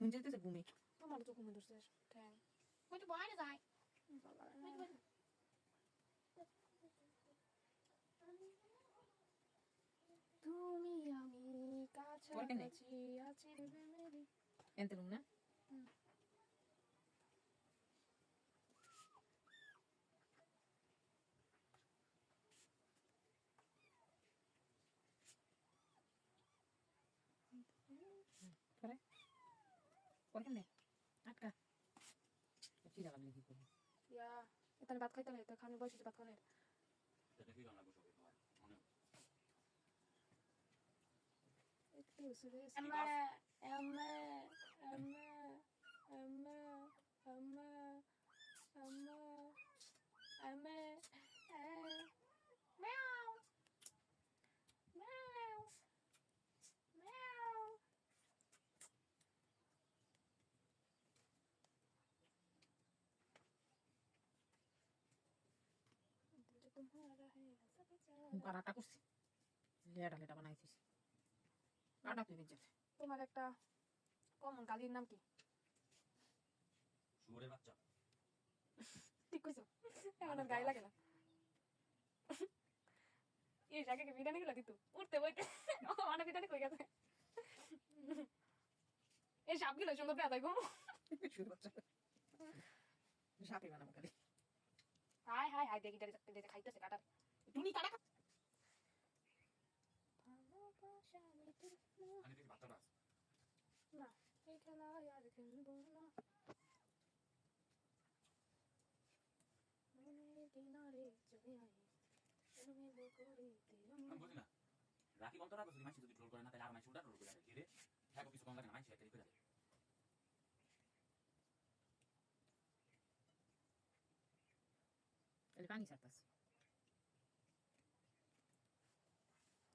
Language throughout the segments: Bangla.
ঘুম যেতেছে ঘুমে আমার তো ঘুমে ধরছে ঠ্যাং ওই তো বাইরে যায় তুমি আমি কাছাকাছি আছি এনতে না পরে পরে কেন আটকা। চিরা লাগলে কি করব ইয়া এখানে ভাত খাইতে নাই তো খানি বসেছে ভাত এটা কি রান্না করছ মনে একটু আম্মা হুঙ্কার আটা করছি লেডা লেডা বানাইছিস আটা তুই বেঁচে তোমার একটা কমন গালির নাম কি? গায়ে লাগে এই জায়গায় কি বিরিয়ানি গুলো দিত? উঠতে বইতে আমার বিরিয়ানি কই গেছে? এই সাপগুলো সুন্দর পেয়ে গো। শুরু হাই হাই দেখি দেখি দেখি খাইতেছে কাটার টুনি কাটা দেখি না এই খেলা আর খেলব না তুমি রাখি বন্ধ রাখো যদি মাইসি যদি ট্রোল করে না তাহলে আর মাইসি উল্টা ট্রোল করে দেয় ধীরে হ্যাঁ কিছু কম লাগে না মাইসি একটা করে দেয় তাহলে পানি ছাড়তাছে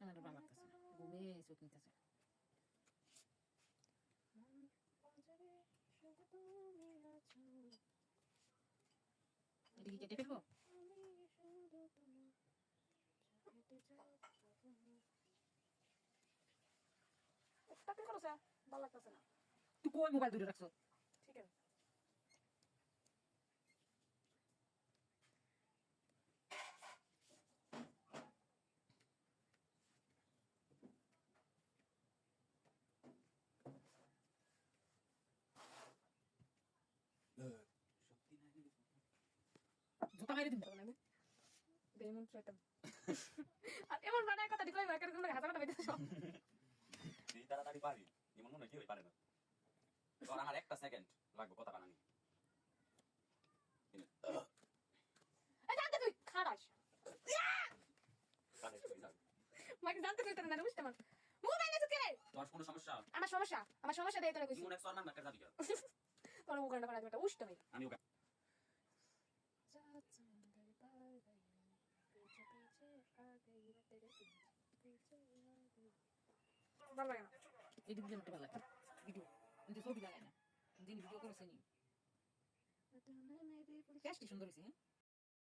আমার বাবা লাগতেছে ঘুমে চোখ নিতেছে। মন পাঁজরে শুধু তুমি আছো এটা কি কেটে ফেলব? ভালো লাগতেছে না। তুই কই মোবাইল দূরে রাখছো? ঠিক আছে। তখন বেমন চাইতাম আর এমন বানায় কথা বেঁচে সব। তাড়াতাড়ি পারি এমন মনে হয় কেউই পারে না। তোর আমার একটা সেকেন্ড লাগবে কথা বানানি এই জানতে তুই খারাস। মাকে জানতে তুই তোর না বুঝতে মোবাইল কে তোমার কোনো সমস্যা? আমার সমস্যা আমার সমস্যা দিয়ে তোরা কইছি। ইমন একশো আর নাম একটা যাবি? তোর মুখ কান্না করা একটা উষ্ট ভাই আমি ভালো লাগে না। ভিডিও মতো ভালো লাগে ভিডিও কিন্তু ছবি লাগাই না যিনি ভিডিও সুন্দর হয়েছে হ্যাঁ